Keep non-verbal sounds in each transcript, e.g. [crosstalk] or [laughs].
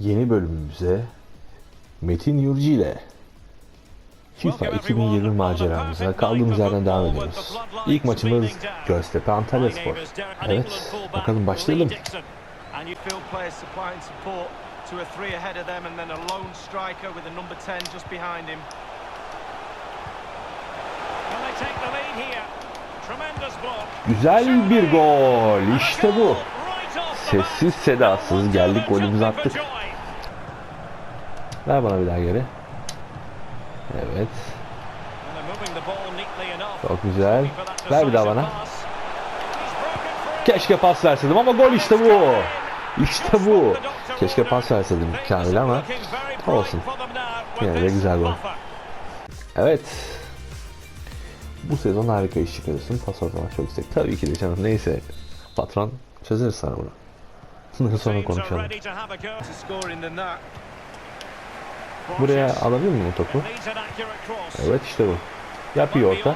Yeni bölümümüze Metin Yurcu ile FIFA 2020 maceramıza kaldığımız yerden devam ediyoruz. İlk maçımız Göztepe Antalya Spor. Evet, bakalım başlayalım. Güzel bir gol. İşte bu. Sessiz sedasız geldik golümüzü attık. Ver bana bir daha geri. Evet. Çok güzel. Ver bir daha bana. Keşke pas verseydim ama gol işte bu. İşte bu. Keşke pas verseydim Kamil ama olsun. Yine de güzel gol. Evet. Bu sezon harika iş çıkarıyorsun. Pas çok yüksek. Tabii ki de canım. Neyse. Patron çözeriz sana bunu. Bunları sonra konuşalım. Buraya alabilir miyim o topu? Evet işte bu. Yapıyor orta.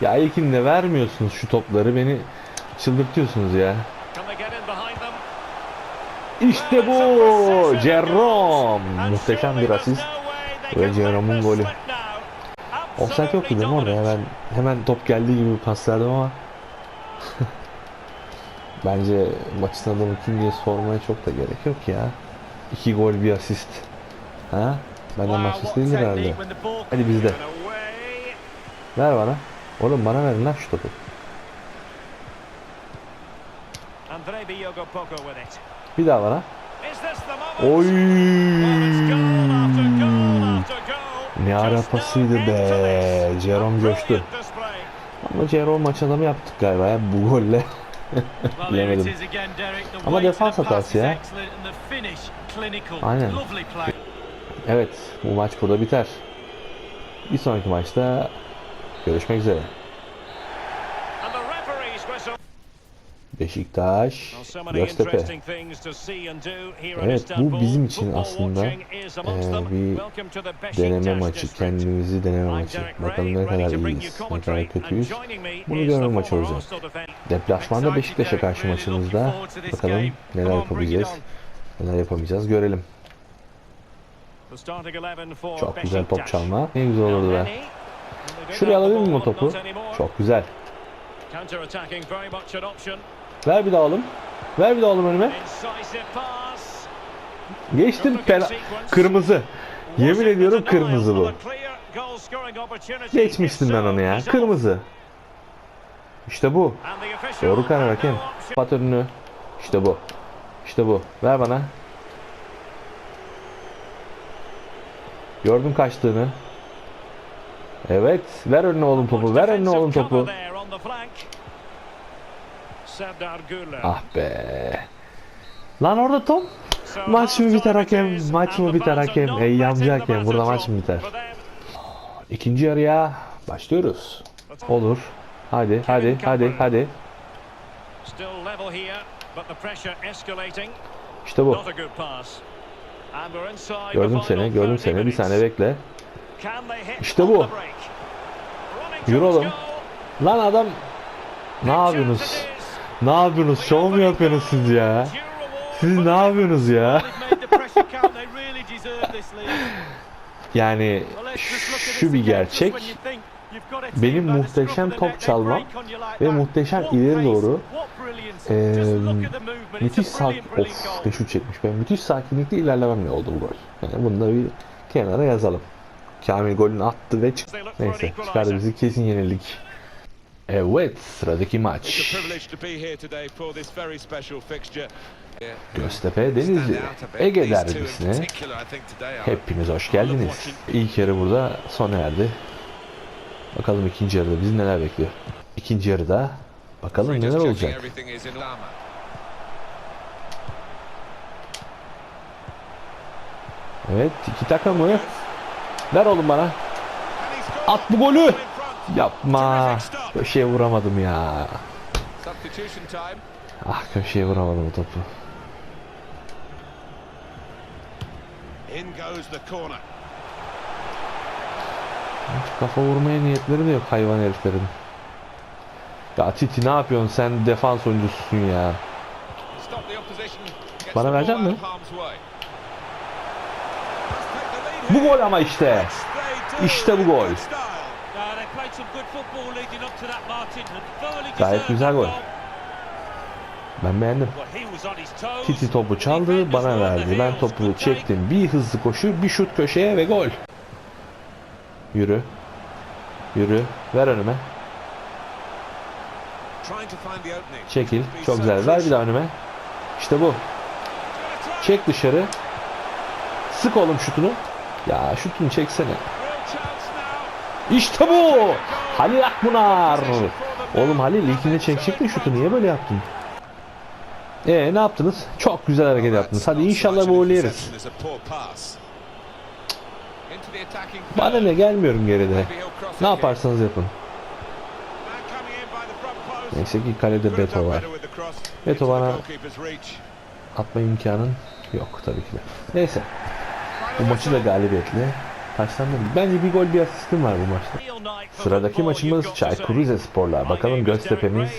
Ya ilkinde vermiyorsunuz şu topları. Beni çıldırtıyorsunuz ya. İşte bu. Jerome. Muhteşem bir asist. Ve Jerome'un golü. Offside yok dedim orada ya ben hemen top geldiği gibi pas verdim ama [laughs] Bence maçın adamı kim diye sormaya çok da gerek yok ya. İki gol bir asist. Ha? Benden asist değildir herhalde. Hadi bizde. Ver bana. Oğlum bana verin lan şu topu. Bir daha bana. Oy! Ne ara pasıydı be. Jerome coştu. Ama Jerome maç adamı yaptık galiba ya bu golle. [laughs] Bilemedim. Ama defans hatası ya. Aynen. Evet bu maç burada biter. Bir sonraki maçta görüşmek üzere. Here in Evet, bu bizim için aslında, them. bir Deneme Beşiktaş maçı, kendimizi deneme maçı. Bakalım ne kadar iyiyiz, ne kadar kötüyüz. Bunu görme maçı olacak. Deplasmanda Beşiktaş'a karşı maçımızda bakalım neler yapabileceğiz, neler yapamayacağız görelim. The starting 11 for Çok güzel top Beşiktaş. çalma. Ne güzel olurdu be. Şuraya alabilir miyim o topu? Çok güzel. Counter-attacking, very much an option. Ver bir daha oğlum. Ver bir daha oğlum önüme. Geçtim pena. Kırmızı. Yemin ediyorum kırmızı bu. Geçmiştim ben onu ya. Kırmızı. İşte bu. Doğru karar hakem. Pat önünü. İşte bu. İşte bu. Ver bana. Gördüm kaçtığını. Evet. Ver önüne oğlum topu. Ver önüne oğlum topu. Ah be. Lan orada top. Maç mı biter hakem? Maç mı biter hakem? Ey yamcı hakem. Burada maç mı biter? İkinci yarıya başlıyoruz. Olur. Hadi, hadi, hadi, hadi. İşte bu. Gördüm seni, gördüm 30 seni. Bir saniye bekle. İşte bu. Yürü oğlum. Lan adam ne yapıyorsunuz? Ne yapıyorsunuz? Şov mu yapıyorsunuz siz ya? Siz ne yapıyorsunuz ya? [laughs] Yani şu bir gerçek. Benim muhteşem top çalmam ve muhteşem ileri doğru, movement. müthiş It's a sak brilliant, brilliant of ne çekmiş ben müthiş sakinlikle ilerlememle oldu bu gol. Yani bunu da bir kenara yazalım. Kamil golünü attı ve çıktı. Neyse çıkardı bizi kesin yenildik. Evet sıradaki maç. Göztepe Denizli Ege derbisine hepiniz hoş geldiniz. İlk yarı burada sona erdi. Bakalım ikinci yarıda bizi neler bekliyor. İkinci yarıda bakalım neler olacak. Evet iki takımı. Ver oğlum bana. At bu golü. Yapma. Köşeye vuramadım ya. Ah köşeye vuramadım bu topu. Hiç kafa vurmaya niyetleri de yok hayvan heriflerin. Ya Titi ne yapıyorsun sen defans oyuncususun ya. Bana verecek mi? Bu gol ama işte. İşte bu gol. Gayet güzel gol. Ben beğendim. Titi topu çaldı bana verdi. Ben topu çektim. Bir hızlı koşu bir şut köşeye ve gol. Yürü. Yürü. Ver önüme. Çekil. Çok güzel. Ver bir daha önüme. İşte bu. Çek dışarı. Sık oğlum şutunu. Ya şutunu çeksene. İşte bu. Halil Akbunar. Oğlum Halil ilkinde çekecektin şutu. Niye böyle yaptın? Ee ne yaptınız? Çok güzel hareket yaptınız. Hadi inşallah gol yeriz. It's a poor pass. Into the attacking Bana ne gelmiyorum geride. Ne yaparsanız yapın. Neyse ki kalede Beto var. Beto bana-. Atma imkanın yok tabii ki de. Neyse. Bu maçı da galibiyetle taşlandırdık. Bence bir gol bir asistim var bu maçta. Sıradaki maçımız. Çaykur Rizespor'la. Bakalım Göztepe'miz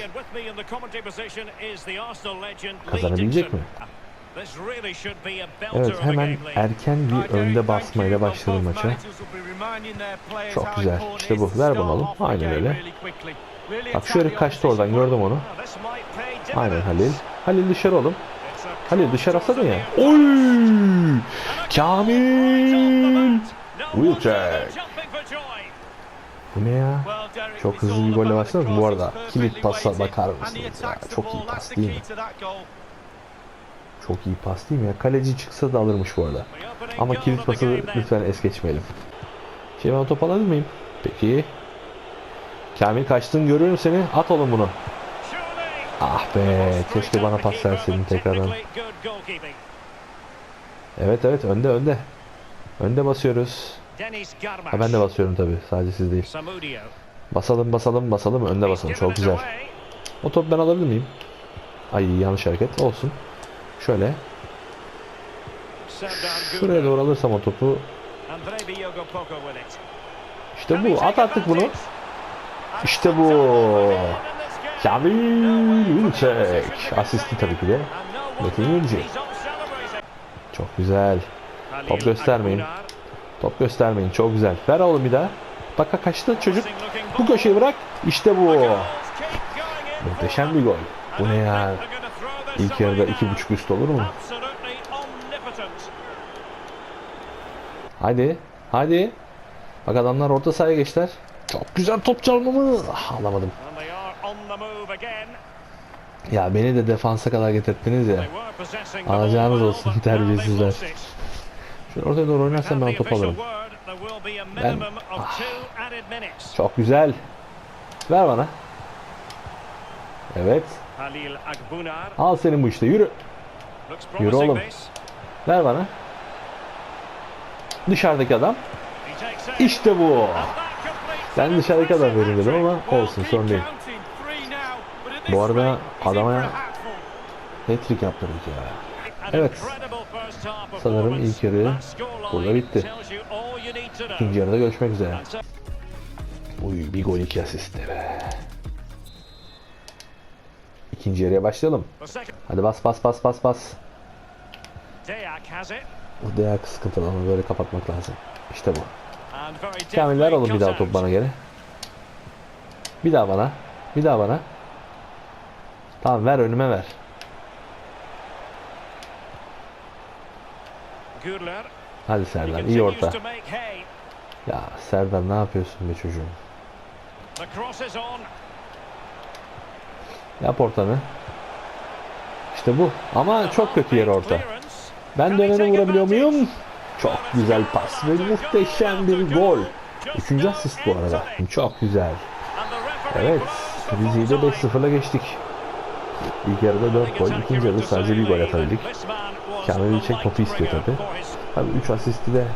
kazanabilecek mi? Evet hemen erken bir önde basmayla başladı maça. Çok güzel. İşte bu. Ver bunu oğlum. Aynen öyle. Bak herif kaçtı oradan gördüm onu. Aynen. Halil. Halil dışarı oğlum. Halil dışarı atsana ya. Oy! Kamil! Joy. Bu ne ya? Çok hızlı bir golle cross, Bu arada kilit pasa bakar mısınız ya? Çok iyi pas değil mi? Çok iyi pas değil mi ya? Kaleci çıksa da alırmış bu arada. Ama kilit pası lütfen es geçmeyelim. Şey ben top alabilir miyim? Peki. Kamil kaçtın görüyorum seni. At oğlum bunu. Ah be keşke bana pas verseydin tekrardan. Evet evet önde önde. Önde basıyoruz. Ha ben de basıyorum tabi sadece siz değil. Basalım basalım basalım önde basalım çok güzel. O top ben alabilir miyim? Ay yanlış hareket olsun. Şöyle şuraya doğru alırsam o topu işte bu at artık bunu. İşte bu. Kamil Ülçek. Asisti tabii ki de. Metin Yılcı. Çok güzel. Top göstermeyin. Top göstermeyin. Çok güzel. Ver oğlum bir daha. Bak kaçtı çocuk. Bu köşeyi bırak. İşte bu. Muhteşem bir gol. Bu ne ya? İlk yarıda iki buçuk üst olur mu? Hadi. Hadi. Bak adamlar orta sahaya geçtiler. Çok güzel top çalmamı. Ah, alamadım. Ya beni de defansa kadar getirdiniz ya. Alacağınız olsun [laughs] terbiyesizler. Şöyle ortaya doğru oynarsam ben o topu alırım. Ben- Ah. Çok güzel. Ver bana. Evet. Al senin bu işte. Yürü. Yürü oğlum. this. Dışarıdaki adam. İşte bu. Ben dışarıdaki adam verin dedim ama olsun sorun değil. Bu arada adama hat-trick yaptırdık ya. Evet. Sanırım ilk yarı burada bitti. İkinci yarıda görüşmek üzere. Uy bir gol iki asist be. İkinci yarıya başlayalım. Hadi bas bas bas bas bas. Bu değer sıkıntılı ama böyle kapatmak lazım. İşte bu. Kamil ver oğlum bir daha top bana geri. Bir daha bana. Bir daha bana. Tamam ver önüme ver. Gürler. Hadi Serdar iyi orta. Ya Serdar ne yapıyorsun be çocuğum? Yap ortanı. İşte bu. Ama çok kötü yer orta. Ben dönene vurabiliyor muyum? Çok güzel pas ve muhteşem bir gol. Üçüncü asist bu arada. Çok güzel. Evet. Rize'yi de full time. 5-0'la geçtik. İlk yarıda 4 gol, ikinci yarıda sadece bir gol atabildik. Kamil Ülçek topu istiyor tabi. Tabi 3 asisti de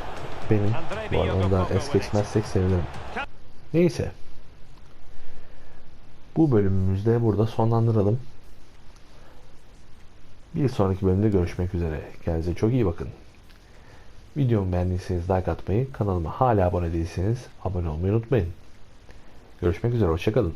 benim. Bu arada onu da es geçmezsek sevinirim. Neyse. Bu bölümümüzde burada sonlandıralım. Bir sonraki bölümde görüşmek üzere. Kendinize çok iyi bakın. Videomu beğendiyseniz like atmayı, kanalıma hala abone değilseniz abone olmayı unutmayın. Görüşmek üzere, hoşçakalın.